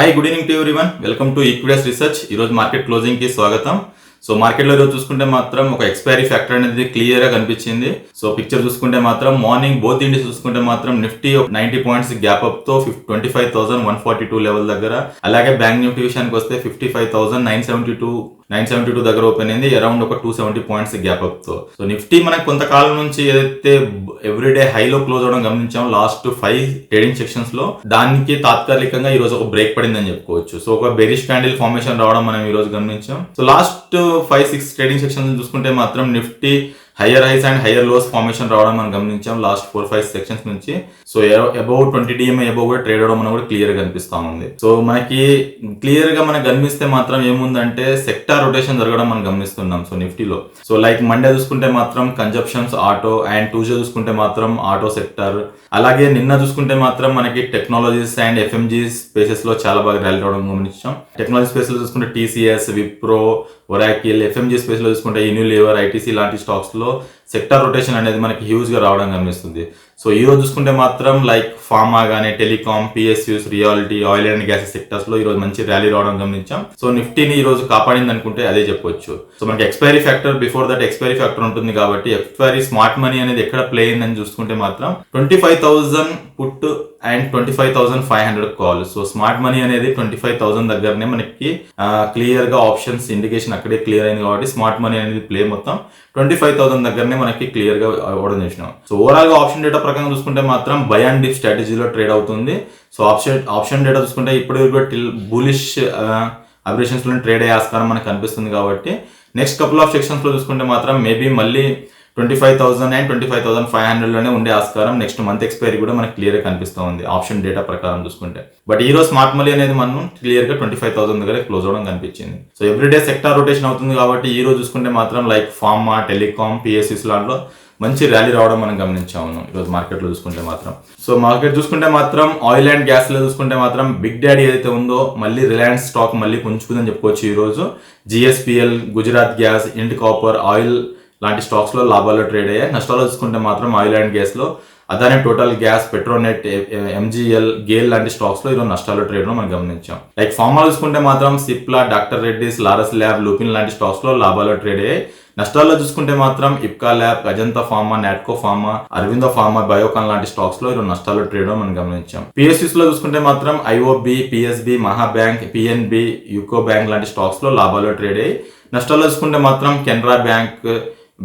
Hi good evening to everyone welcome to Equitas research ఈరోజు market క్లోజింగ్కి స్వాగతం. So మార్కెట్లో ఈరోజు చూసుకుంటే మాత్రం ఒక ఎక్స్పైరీ ఫ్యాక్టర్ అనేది క్లియర్గా కనిపించింది. సో పిక్చర్ చూసుకుంటే మాత్రం మార్నింగ్ బోత్ ఇండిస్ చూసుకుంటే మాత్రం Nifty ninety points gap అప్తో twenty five thousand one forty two level దగ్గర. అలాగే బ్యాంక్ నిఫ్టీ విషయానికి వస్తే fifty five thousand nine seventy two nine seventy two దగ్గర ఓపెన్ అయింది. అరౌండ్ ఒక టూ సెవెంటీ పాయింట్స్ గ్యాప్ అప్తో సో నిఫ్టీ మనకు కొంతకాలం నుంచి ఏదైతే ఎవ్రీడే హైలో క్లోజ్ అవడం గమనించాం లాస్ట్ ఫైవ్ ట్రేడింగ్ సెక్షన్స్లో దానికి తాత్కాలికంగా ఈ రోజు ఒక బ్రేక్ పడిందని చెప్పుకోవచ్చు. సో ఒక బెరిష్ క్యాండిల్ ఫార్మేషన్ రావడం మనం ఈ రోజు గమనించాం. So last five six trading sections చూసుకుంటే మాత్రం Nifty higher highs and higher lows formation రావడం మనం గమనించాం లాస్ట్ ఫోర్ ఫైవ్ సెక్షన్స్ నుంచి. So above twenty DMI above కూడా ట్రేడ్ అవడం మనకు కూడా క్లియర్గా కనిపిస్తా ఉంది. సో మనకి క్లియర్గా మనకు కనిపిస్తే మాత్రం ఏముందంటే సెక్టార్ రొటేషన్ జరగడం మనం గమనిస్తున్నాం. సో నిఫ్టీలో. సో లైక్ మండే చూసుకుంటే మాత్రం కన్జప్షన్స్ ఆటో అండ్ ట్యూస్డే చూసుకుంటే మాత్రం ఆటో సెక్టార్ అలాగే నిన్న చూసుకుంటే మాత్రం మనకి టెక్నాలజీస్ అండ్ ఎఫ్ఎంజీ స్పేసెస్లో చాలా బాగా ర్యాలీ అవడం గమనించాం. టెక్నాలజీ స్పేసెస్ చూసుకుంటే టీసీఎస్ విప్రో ఒరాకిల్ ఎఫ్ఎంజీ స్పేస్లో చూసుకుంటే ఇన్యూలేవర్ ఐటీసీ లాంటి స్టాక్స్లో సెక్టర్ రొటేషన్ అనేది మనకి హ్యూజ్గా రావడం కనిపిస్తుంది సో ఈ రోజు చూసుకుంటే మాత్రం లైక్ ఫార్మా కానీ telecom PSUs reality oil and gas సెక్టర్స్లో ఈరోజు ఈ రోజు మంచి ర్యాలీ రావడం గమనించాం. సో నిఫ్టీని ఈ రోజు కాపాడింది అనుకుంటే అదే చెప్పొచ్చు. సో మనకి expiry factor before that expiry factor ఉంటుంది కాబట్టి ఎక్స్పైరీ స్మార్ట్ మనీ అనేది ఎక్కడ ప్లే అయిందని చూసుకుంటే మాత్రం twenty five thousand put and twenty five thousand five hundred call. So smart money అనేది ట్వంటీ ఫైవ్ థౌసండ్ దగ్గరనే మనకి క్లియర్గా ఆప్షన్స్ ఇండికేషన్ అక్కడే క్లియర్ అయింది కాబట్టి స్మార్ట్ మనీ అనేది ప్లే మొత్తం ట్వంటీ ఫైవ్ థౌసండ్ దగ్గరనే మనకి క్లియర్గా అవ్వడం చేసినాం. సో ఓవరాల్గా ఆప్షన్ డేటా ప్రకారం చూసుకుంటే మాత్రం బై అండ్ డిప్ స్ట్రాటజీలో ట్రేడ్ అవుతుంది. సో ఆప్షన్ ఆప్షన్ డేటా చూసుకుంటే ఇప్పుడు టిల్ బులిష్ అబ్రేషన్స్లో ట్రేడ్ అయ్యే ఆస్కారం మనకు కనిపిస్తుంది కాబట్టి నెక్స్ట్ కపుల్ ఆఫ్ సెక్షన్స్లో చూసుకుంటే మాత్రం మేబీ మళ్ళీ twenty five thousand and twenty five thousand five హండ్రెడ్లోనే ఉండే ఆస్కారం నెక్స్ట్ మంత్ ఎక్స్పైరీ కూడా మనకి క్లియర్గా కనిపిస్తూ ఉంది. ఆప్షన్ డేటా ప్రకారం చూసుకుంటే. బట్ ఈ రోజు స్మార్ట్ మనీ అనేది మనం క్లియర్గా ట్వంటీ ఫైవ్ థౌసండ్ దగ్గర క్లోజ్ అవడం కనిపించింది. సో ఎవ్రీడే సెక్టార్ రొటేషన్ అవుతుంది కాబట్టి ఈ రోజు చూసుకుంటే మాత్రం లైక్ ఫార్మా టెలికామ్ పిఎస్సిస్ లాంటిలో మంచి ర్యాలీ రావడం మనం గమనించాము. ఈరోజు మార్కెట్లో చూసుకుంటే మాత్రం. సో మార్కెట్ చూసుకుంటే మాత్రం ఆయిల్ అండ్ గ్యాస్లో చూసుకుంటే మాత్రం బిగ్ డాడీ ఏదైతే ఉందో మళ్ళీ రిలయన్స్ స్టాక్ మళ్ళీ పుంజుకుందని చెప్పుకోవచ్చు ఈ రోజు. జిఎస్పిఎల్ గుజరాత్ గ్యాస్ ఇండ్ కాపర్ ఆయిల్ లాంటి స్టాక్స్లో లాభాల్లో ట్రేడ్ అయ్యాయి. నష్టాలు చూసుకుంటే మాత్రం oil and గ్యాస్లో Adani total gas Petronet MGL GAIL లాంటి స్టాక్స్లో ఈరోజు నష్టాలు ట్రేడ్ మనం గమనించాం. లైక్ ఫార్మా చూసుకుంటే మాత్రం సిప్లా డాక్టర్ రెడ్డిస్ లారస్ ల్యాబ్ లూపిన్ లాంటి స్టాక్స్లో లాభాలు ట్రేడ్ అయ్యాయి. నష్టాల్లో చూసుకుంటే మాత్రం Ipca lab Ajanta pharma Natco pharma Aurobindo pharma Biocon లాంటి స్టాక్స్లో ఈరోజు నష్టాలు ట్రేడ్ మనం గమనించాం. పిఎస్యూస్లో చూసుకుంటే మాత్రం IOB PSB Maha bank PNB UCO bank లాంటి స్టాక్స్లో లాభాలు ట్రేడ్ అయ్యి నష్టాల్లో చూసుకుంటే మాత్రం Canara bank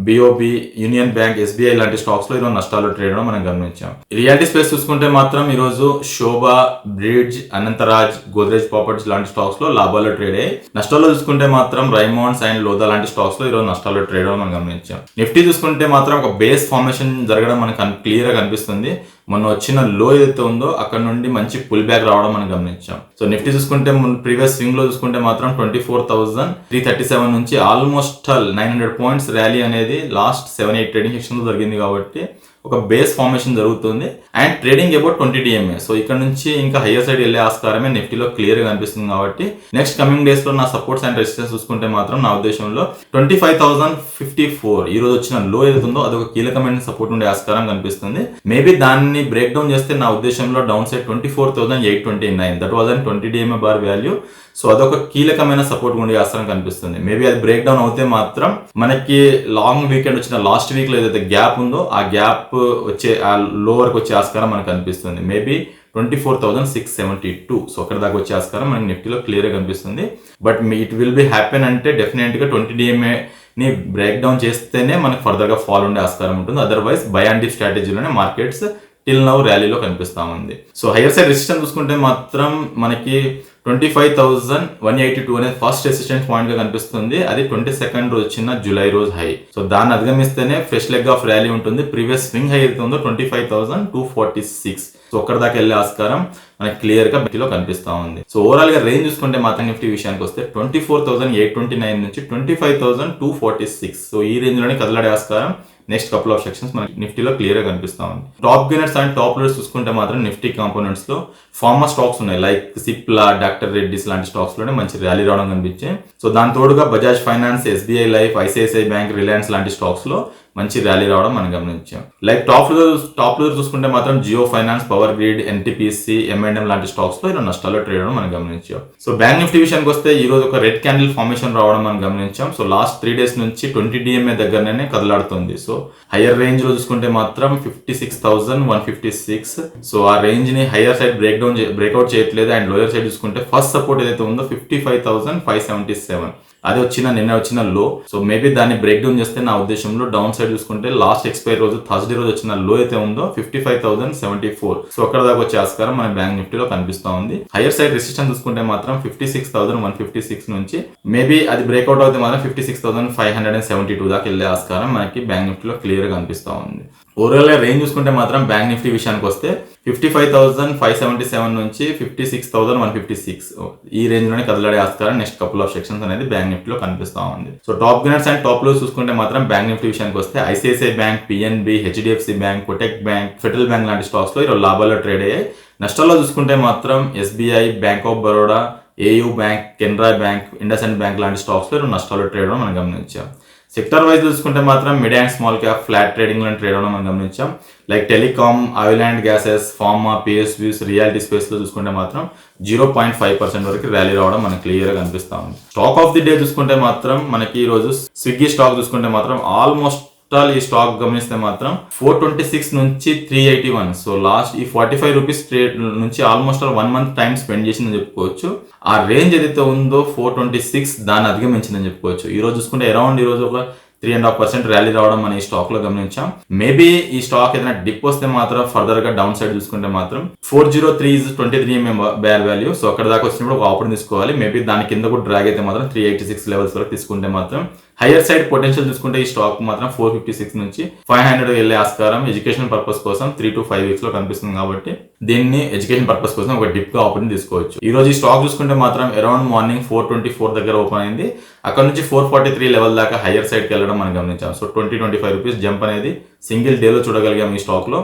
BOP union bank SBI లాంటి స్టాక్స్లో ఈరోజు నష్టాలు ట్రేడ్ అవడం మనం గమనించాం. రియాలిటీ స్పేస్ చూసుకుంటే మాత్రం ఈరోజు శోభా బ్రిడ్జ్ అనంతరాజ్ గోద్రేజ్ ప్రాపర్టీస్ లాంటి స్టాక్స్లో లాభాలు ట్రేడ్ అయ్యి నష్టాల్లో చూసుకుంటే మాత్రం రైమాండ్స్ అండ్ లోదా లాంటి స్టాక్స్లో ఈరోజు నష్టాలు ట్రేడ్ అవడం మనం గమనించాం. నిఫ్టీ చూసుకుంటే మాత్రం ఒక బేస్ ఫార్మేషన్ జరగడం మనకు క్లియర్గా కనిపిస్తుంది. మొన్న వచ్చిన లో ఏదైతే ఉందో అక్కడ నుండి మంచి పుల్ బ్యాక్ రావడం మనం గమనించాం. సో నిఫ్టీ చూసుకుంటే ప్రీవియస్ స్వింగ్లో చూసుకుంటే మాత్రం twenty four thousand three thirty seven నుంచి almost nine hundred points rally అనేది లాస్ట్ సెవెన్ ఎయిట్ ట్రేడింగ్ సెక్షన్లో జరిగింది కాబట్టి ఒక బేస్ ఫార్మేషన్ జరుగుతుంది. And trading about twenty DMA so ఇక్కడ నుంచి ఇంకా హయ్యర్ సైడ్ వెళ్ళే ఆస్కారమే నిఫ్టీలో క్లియర్గా కనిపిస్తుంది కాబట్టి నెక్స్ట్ కమింగ్ డేస్లో నా సపోర్ట్స్ అండ్ రెసిస్టెన్స్ చూసుకుంటే మాత్రం నా ఉద్దేశంలో twenty five thousand fifty four ఈ రోజు వచ్చిన లో ఏదైతుందో ఉందో ఒక కీలకమైన సపోర్ట్ ఉండే ఆస్కారం కనిపిస్తుంది. మేబీ దాన్ని బ్రేక్ డౌన్ చేస్తే నా ఉద్దేశంలో down side twenty four thousand eight twenty nine that was and twenty DMA bar value so అదొక కీలకమైన సపోర్ట్ ఉండే ఆస్కారం కనిపిస్తుంది. మేబీ అది బ్రేక్ డౌన్ అవుతే మాత్రం మనకి లాంగ్ వీకెండ్ వచ్చిన లాస్ట్ వీక్లో ఏదైతే గ్యాప్ ఉందో ఆ గ్యాప్ వచ్చే ఆ లోవర్కి వచ్చే ఆస్కారం మనకు కనిపిస్తుంది. Maybe twenty four thousand six seventy two so అక్కడ దాకా వచ్చే ఆస్కారం మనకి నిఫ్టీలో క్లియర్గా కనిపిస్తుంది. But it will be happen అంటే డెఫినెట్గా ట్వంటీ డిఎంఏ ని బ్రేక్ డౌన్ చేస్తేనే మనకు ఫర్దర్గా ఫాల్ ఉండే ఆస్కారం ఉంటుంది. అదర్వైజ్ బై అండ్ డిప్ స్ట్రాటజీలోనే మార్కెట్స్ టిల్ నౌ ర్యాలీలో కనిపిస్తా ఉంది. సో హైయర్ సైడ్ రెసిస్టెన్స్ చూసుకుంటే మాత్రం మనకి twenty five thousand one eighty two అనేది ఫస్ట్ రెసిస్టెన్స్ పాయింట్గా కనిపిస్తుంది. అది ట్వంటీ సెకండ్ రోజు వచ్చిన జూలై రోజు హై సో దాన్ని అధిగమిస్తేనే ఫ్రెష్ లెగ్ ఆఫ్ ర్యాలీ ఉంటుంది. ప్రీవియస్ స్వింగ్ హై అయితే ఉందో twenty five thousand two forty six so ఒక్కడి దాకా వెళ్ళే ఆస్కారం మనకి క్లియర్గా బిట్లో కనిపిస్తా ఉంది. సో ఓవరాల్గా రేంజ్ చూసుకుంటే మాత్రం నిఫ్టీ విషయానికి వస్తే twenty four thousand eight twenty nine నుంచి twenty five thousand two forty six so ఈ రేంజ్లోనే కదలాడే ఆస్కారం. నెక్స్ట్ కపుల్ ఆఫ్ సెక్షన్స్ మనకి నిఫ్టీలో క్లియర్గా కనిపిస్తా ఉంది. Top gainers and top loaders చూసుకుంటే మాత్రం నిఫ్టీ కాంపోనెంట్స్లో ఫార్మా స్టాక్స్ ఉన్నాయి. లైక్ సిప్లా డాక్టర్ రెడ్డిస్ లాంటి స్టాక్స్లోనే మంచి ర్యాలీ రావడం కనిపించాయి సో దాని తోడుగా Bajaj finance SBI life ICICI bank Reliance లాంటి స్టాక్స్లో మంచి ర్యాలీ రావడం మనం గమనించాం. లైక్ టాప్ టాప్లో చూసుకుంటే మాత్రం Jio finance power grid NTPC M and M లాంటి స్టాక్స్లో ఈరోజు నష్టాల్లో ట్రేడ్ అవడం మనం గమనించాం. సో బ్యాంక్ నిఫ్టీ విషయానికి వస్తే ఈ రోజు ఒక రెడ్ క్యాండిల్ ఫార్మేషన్ రావడం మనం గమనించాం. సో లాస్ట్ త్రీ డేస్ నుంచి ట్వంటీ డిఎంఏ దగ్గరనే కదలాడుతుంది. సో హయ్యర్ రేంజ్లో చూసుకుంటే మాత్రం fifty six thousand one fifty six so ఆ రేంజ్ని higher side break down breakout చేయట్లేదు. అండ్ లోయర్ సైడ్ చూసుకుంటే ఫస్ట్ సపోర్ట్ ఏదైతే ఉందో fifty five thousand five seventy seven అది వచ్చిన నిన్న వచ్చిన లో సో మేబీ దాన్ని బ్రేక్ డౌన్ చేస్తే నా ఉద్దేశంలో డౌన్ సైడ్ చూసుకుంటే లాస్ట్ ఎక్స్పైర్ రోజు థర్స్డే రోజు వచ్చిన లో అయితే ఉందో fifty five thousand seventy four so అక్కడ దాకా వచ్చే ఆస్కారం మన బ్యాంక్ నిఫ్టీలో కనిపిస్తూ ఉంది. హైయర్ సైడ్ రెసిస్టెన్స్ చూసుకుంటే మాత్రం fifty six thousand one fifty six నుంచి మేబీ అది బ్రేక్అవుట్ అయితే మాత్రం fifty six thousand five hundred and seventy two దాకా వెళ్ళే ఆస్కారం మనకి బ్యాంక్ నిఫ్టీలో క్లియర్గా కనిపిస్తా ఉంది. ఓవరాల్ రేంజ్ చూసుకుంటే మాత్రం బ్యాంక్ నిఫ్టీ విషయానికి వస్తే fifty five thousand five seventy seven నుంచి fifty six thousand one fifty six ఈ రేంజ్లోనే కదలాడే ఆస్కారం నెక్స్ట్ కపుల్ ఆఫ్ సెక్షన్స్ అనేది బ్యాంక్ నిఫ్టీలో కనిపిస్తా ఉంది. సో టాప్ గెనర్స్ అండ్ టాప్లో చూసుకుంటే మాత్రం బ్యాంక్ నిఫ్టీ విషయానికి వస్తే ICICI bank PNB HDFC bank Kotak bank federal bank లాంటి స్టాక్స్లో ఈరోజు లాభాల్లో ట్రేడ్ అయ్యాయి. నష్టాల్లో చూసుకుంటే మాత్రం SBI bank of Baroda AU bank Canara bank Indus bank లాంటి స్టాక్స్లో ఈరోజు నష్టాల్లో ట్రేడ్ మనం గమనించాం. సెక్టర్ వైజ్ చూసుకుంటే మాత్రం mid and small cap flat ట్రేడింగ్లో ట్రేడ్ అవడం మనం గమనించాం. Like telecom oil and gases pharma PSBs realty స్పేస్లో చూసుకుంటే మాత్రం జీరో పాయింట్ ఫైవ్ పర్సెంట్ వరకు ర్యాలీ రావడం మనకు క్లియర్గా కనిపిస్తా ఉంది. స్టాక్ ఆఫ్ ది డే చూసుకుంటే మాత్రం మనకి ఈ రోజు స్విగ్గీ స్టాక్ చూసుకుంటే మాత్రం ఆల్మోస్ట్ టోటల్ ఈ స్టాక్ గమనిస్తే మాత్రం ఫోర్ ట్వంటీ సిక్స్ నుంచి three eighty one so last ఈ ఫార్టీ ఫైవ్ రూపీస్ ట్రేడ్ నుంచి almost one month time spend చేసిందని చెప్పుకోవచ్చు. ఆ రేంజ్ ఏదైతే ఉందో ఫోర్ ట్వంటీ సిక్స్ దాన్ని అధిగమించిందని చెప్పుకోవచ్చు. ఈ రోజు చూసుకుంటే అరౌండ్ ఈ రోజు ఒక three and half percent rally రావడం మన ఈ స్టాక్లో గమనించాం. మేబీ ఈ స్టాక్ ఏదైనా డిప్ వస్తే మాత్రం ఫర్దర్గా డౌన్ సైడ్ చూసుకుంటే మాత్రం four zero three twenty three MM bear value so అక్కడ దాకా వచ్చినప్పుడు ఒక ఆఫర్ తీసుకోవాలి. మేబీ దాని కింద కూడా డ్రాగ్ అయితే మాత్రం త్రీ ఎయిటీ సిక్స్ లెవెల్స్ వరకు తీసుకుంటే మాత్రం హైయర్ సైడ్ పొటెన్షియల్ చూసుకుంటే ఈ స్టాక్ మాత్రం ఫోర్ ఫిఫ్టీ సిక్స్ నుంచి ఫైవ్ హండ్రెడ్ వెళ్ళే ఆస్కారం ఎడ్యుకేషన్ పర్పస్ కోసం త్రీ టు ఫైవ్ వీక్స్లో కనిపిస్తుంది కాబట్టి దీన్ని ఎడ్యుకేషన్ పర్పస్ కోసం ఒక డిప్గా ఓపెన్ తీసుకోవచ్చు. ఈ రోజు ఈ స్టాక్ చూసుకుంటే మాత్రం around morning four twenty four దగ్గర ఓపెన్ అయింది. అక్కడ నుంచి ఫోర్ ఫార్టీ త్రీ లెవెల్ దాకా హైయర్ సైడ్కి వెళ్ళడం మనం గమనించాం. So twenty twenty five rupees jump అనేది సింగిల్ డేలో చూడగలిగాం ఈ స్టాక్లో.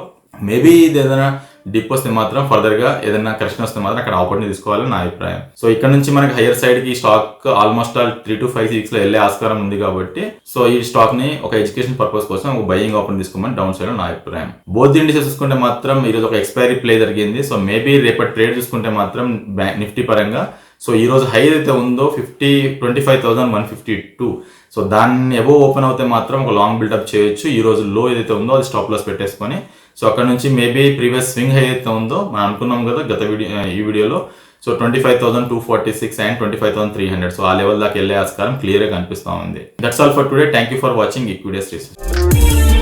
మేబీ ఇది ఏదైనా డిప్ వస్తే మాత్రం ఫర్దర్గా ఏదైనా కరెక్షన్ వస్తే మాత్రం అక్కడ ఆపర్ని తీసుకోవాలని నా అభిప్రాయం. సో ఇక్కడ నుంచి మనకి హైయర్ సైడ్కి stock almost all three to five సిక్స్లో వెళ్ళే ఆస్కారం ఉంది కాబట్టి సో ఈ స్టాక్ని ఒక ఎడ్యుకేషన్ పర్పస్ కోసం ఒక బయింగ్ ఆపర్ని తీసుకోమని డౌన్ సైడ్ నా అభిప్రాయం. బోత్ ఇండిసెస్ చూసుకుంటే మాత్రం ఈరోజు ఒక ఎక్స్పైరీ ప్లే జరిగింది. సో మేబీ రేపటి ట్రేడ్ చూసుకుంటే మాత్రం బ్యాంక్ నిఫ్టీ పరంగా సో ఈ రోజు హై అయితే ఉందో fifty twenty five thousand one fifty two. So దాన్ని ఎబో ఓపెన్ అవుతే మాత్రం ఒక లాంగ్ బిల్డప్ చేయొచ్చు. ఈ రోజు లో ఏదైతే ఉందో అది స్టాప్ లాస్ పెట్టేసుకొని. సో అక్కడ నుంచి మేబీ ప్రీవియస్ స్వింగ్ హై అయితే ఉందో మనం అనుకున్నాం కదా గత వీడియో ఈ వీడియోలో. So twenty five thousand two forty six and twenty five thousand three hundred. So ఆ లెవెల్ దాకా వెళ్ళే ఆస్కారం క్లియర్గా కనిపిస్తూ ఉంది. That's all for today thank you for watching Equidious research